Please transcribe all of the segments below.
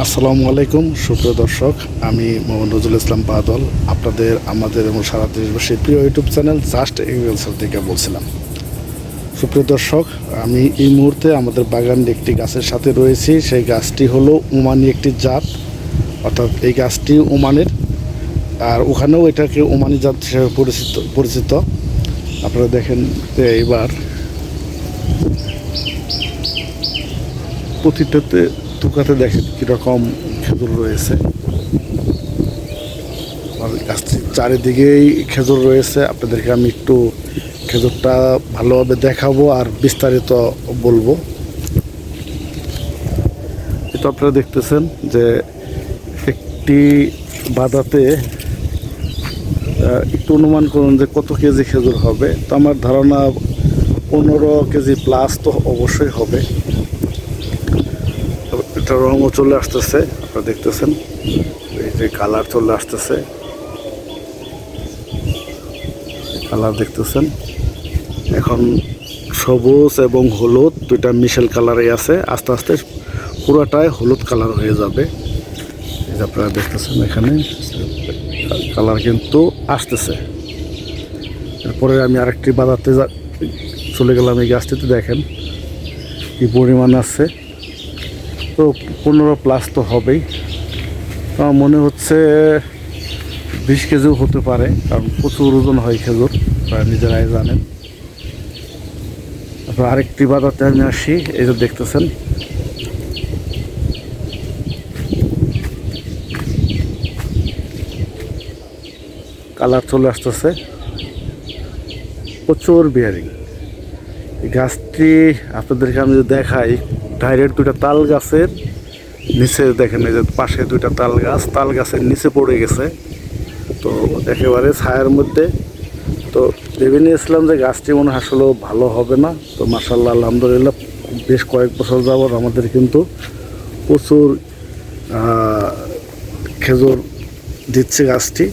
আসসালামু আলাইকুম, সুপ্রিয় দর্শক, আমি মোহাম্মদ নজরুল ইসলাম বাদল, আপনাদের, আমাদের এবং সারা দেশবাসীর প্রিয় ইউটিউব চ্যানেল জাস্ট এগ্রিকালচার থেকে বলছিলাম। সুপ্রিয় দর্শক, আমি এই মুহূর্তে আমাদের বাগানের একটি গাছের সাথে রয়েছি, সেই গাছটি হলো ওমানি একটি জাত, অর্থাৎ এই গাছটি ওমানের আর ওখানেও এটাকে ওমানি জাত হিসেবে পরিচিত পরিচিত। আপনারা দেখেন যে এবার প্রতিটাতে তুকাতে দেখেন কীরকম খেজুর রয়েছে। গাছটির চারিদিকেই খেজুর রয়েছে। আপনাদেরকে আমি একটু খেজুরটা ভালোভাবে দেখাবো আর বিস্তারিত বলব। এটা আপনারা দেখতেছেন যে একটি বাদাতে একটু অনুমান করুন যে কত কেজি খেজুর হবে। তো আমার ধারণা পনেরো কেজি প্লাস তো অবশ্যই হবে। এটা রঙও চলে আসতেছে, আপনারা দেখতেছেন। এই যে কালার চলে আসতেছে। কালার দেখতেছেন। এখন সবুজ এবং হলুদ দুইটা মিশেল কালারে আছে। আস্তে আস্তে পুরাটাই হলুদ কালার হয়ে যাবে। আপনারা দেখতেছেন এখানে, কালার কিন্তু আসতেছে। এরপরে আমি আরেকটি বাজাতে যা- চলে গেলাম এই গাছটিতে, দেখেন কি পরিমাণ আছে। তো পনেরো প্লাস তো হবেই। আমার মনে হচ্ছে বিশ কেজিও হতে পারে, কারণ প্রচুর ওজন হয় খেজুর আপনারা নিজেরাই জানেন। তারপর আরেকটি বাজাতে আমি আসি, এই যে দেখতেছেন। কালার চলে আসতেছে। প্রচুর বিয়ারিং গাছটি আপনাদেরকে আমি যদি দেখাই ডাইরেক্ট দুইটা তাল গাছের নিচে দেখেন এই যে পাশে দুইটা তাল গাছ, তাল গাছের নিচে পড়ে গেছে। তো একেবারে ছায়ার মধ্যে। তো ভেবে নিয়েছিলাম যে গাছটি মনে আসলেও ভালো হবে না। তো মাসাল্লাহ আলহামদুলিল্লাহ, বেশ কয়েক বছর যাবৎ আমাদের কিন্তু প্রচুর খেজুর দিচ্ছে গাছটি।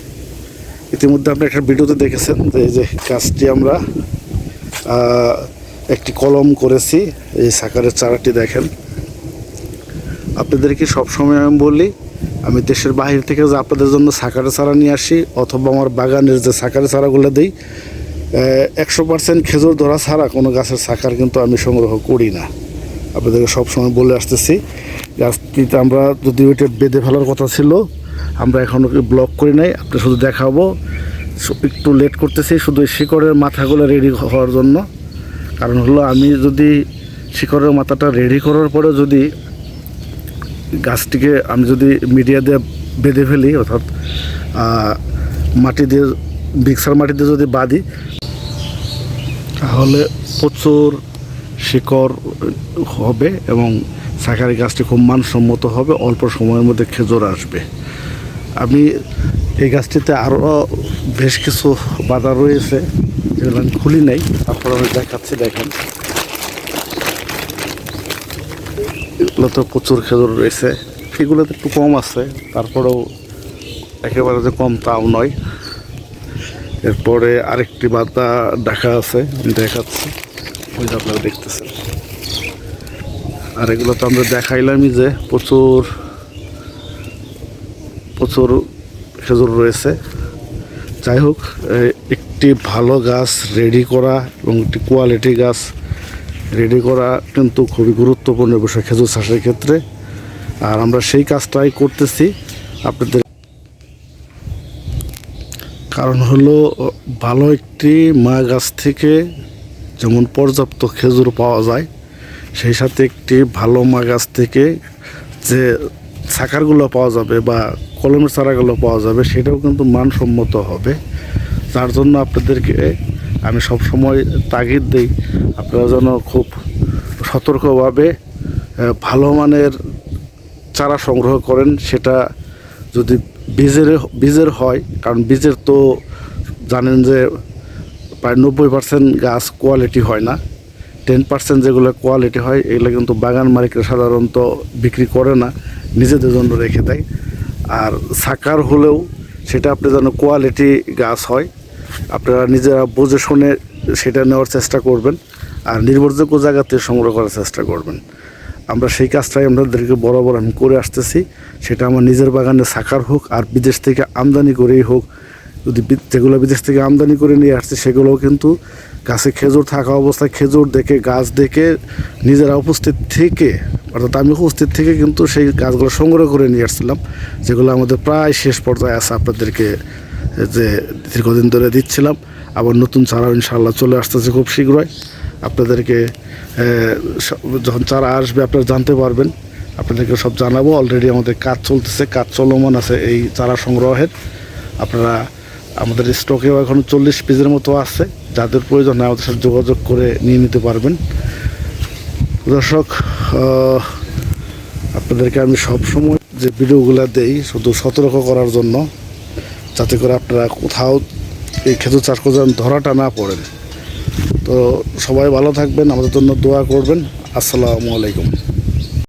ইতিমধ্যে আপনি একটা ভিডিওতে দেখেছেন যে এই যে গাছটি আমরা একটি কলম করেছি, এই সাকারের চারাটি দেখেন। আপনাদেরকে সবসময় আমি বলি, আমি দেশের বাহির থেকে যে আপনাদের জন্য সাকারের চারা নিয়ে আসি, অথবা আমার বাগানের যে সাকারের চারাগুলো দিই একশো পার্সেন্ট খেজুর ধরা ছাড়া কোনো গাছের সাকার কিন্তু আমি সংগ্রহ করি না। আপনাদেরকে সবসময় বলে আসতেছি, গাছটিতে আমরা যদি ওইটা বেঁধে ফেলার কথা ছিল, আমরা এখনও ব্লক করি নাই আপনি শুধু দেখাবো। একটু লেট করতেছি, শুধু শিকড়ের মাথাগুলো রেডি হওয়ার জন্য। কারণ হলো আমি যদি শিকড়ের মাথাটা রেডি করার পরে যদি গাছটিকে আমি যদি মিডিয়া দিয়ে বেঁধে ফেলি, অর্থাৎ মাটি দিয়ে মিক্সার মাটি দিয়ে যদি বাঁধি, তাহলে প্রচুর শিকড় হবে এবং শাকারি গাছটি খুব মানসম্মত হবে, অল্প সময়ের মধ্যে খেজুর আসবে। আমি এই গাছটিতে আরও বেশ কিছু বাধা রয়েছে। যেগুলো আমি খুলি নাই, তারপর আমি দেখাচ্ছি, দেখেন। এগুলো তো প্রচুর খেজুর রয়েছে। এগুলোতে একটু কম আছে, তারপরেও একেবারে যে কম তাও নয়। এরপরে আরেকটি বাতা দেখা আছে, আমি দেখাচ্ছি। ওই যে আপনারা দেখতেছেন। আর এগুলো তো আমরা দেখাইলামই যে প্রচুর প্রচুর খেজুর রয়েছে। যাই হোক একটি ভালো গাছ রেডি করা এবং একটি কোয়ালিটি গাছ রেডি করা কিন্তু খুবই গুরুত্বপূর্ণ বিষয় খেজুর চাষের ক্ষেত্রে। আর আমরা সেই কাজটাই করতেছি আপনাদের। কারণ হলো, ভালো একটি মা গাছ থেকে যেমন পর্যাপ্ত খেজুর পাওয়া যায়, সেই সাথে একটি ভালো মা গাছ থেকে যে শাখারগুলো পাওয়া যাবে বা কলমের চারাগুলো পাওয়া যাবে, সেটাও কিন্তু মানসম্মত হবে। যার জন্য আপনাদেরকে আমি সব সময় তাগিদ দিই। আপনারা যেন খুব সতর্কভাবে ভালো মানের চারা সংগ্রহ করেন, সেটা যদি বীজের বীজের হয়, কারণ বীজের তো জানেন যে প্রায় নব্বই পার্সেন্ট গাছ কোয়ালিটি হয় না। টেন পার্সেন্ট যেগুলো কোয়ালিটি হয়, এগুলো কিন্তু বাগান মালিকরা সাধারণত বিক্রি করে না, নিজেদের জন্য রেখে দেয়। আর সাকার হলেও সেটা আপনি যেন কোয়ালিটি গাছ হয় আপনারা নিজেরা বুঝে শুনে সেটা নেওয়ার চেষ্টা করবেন আর নির্ভরযোগ্য জায়গাতে সংগ্রহ করার চেষ্টা করবেন। আমরা সেই কাজটাই আপনাদেরকে বরাবর আমি করে আসতেছি। সেটা আমার নিজের বাগানে সাকার হোক আর বিদেশ থেকে আমদানি করেই হোক, যদি যেগুলো বিদেশ থেকে আমদানি করে নিয়ে আসছে সেগুলোও কিন্তু গাছে খেজুর থাকা অবস্থায় খেজুর দেখে, গাছ দেখে নিজেরা উপস্থিত থেকে, অর্থাৎ আমি উপস্থিত থেকে কিন্তু সেই গাছগুলো সংগ্রহ করে নিয়ে আসছিলাম, যেগুলো আমাদের প্রায় শেষ পর্যায়ে আছে আপনাদেরকে যে দীর্ঘদিন ধরে দিচ্ছিলাম, আবার নতুন চারা ইনশাল্লাহ চলে আসতেছে খুব শীঘ্রই। আপনাদেরকে যখন চারা আসবে আপনারা জানতে পারবেন। আপনাদেরকে সব জানাব অলরেডি আমাদের কাজ চলতেছে, কাজ চলমান আছে এই চারা সংগ্রহের। আপনারা আমাদের স্টকেও এখন চল্লিশ পিসের মতো আছে, যাদের প্রয়োজন হয় আমাদের সাথে যোগাযোগ করে নিয়ে নিতে পারবেন। দর্শক আপনাদেরকে আমি সব সময় যে ভিডিওগুলো দেই, শুধু সতর্ক করার জন্য যাতে করে আপনারা কোথাও এই খেজুর চাষ করে ধরাটা না পড়েন। তো সবাই ভালো থাকবেন, আমাদের জন্য দোয়া করবেন। আসসালামু আলাইকুম।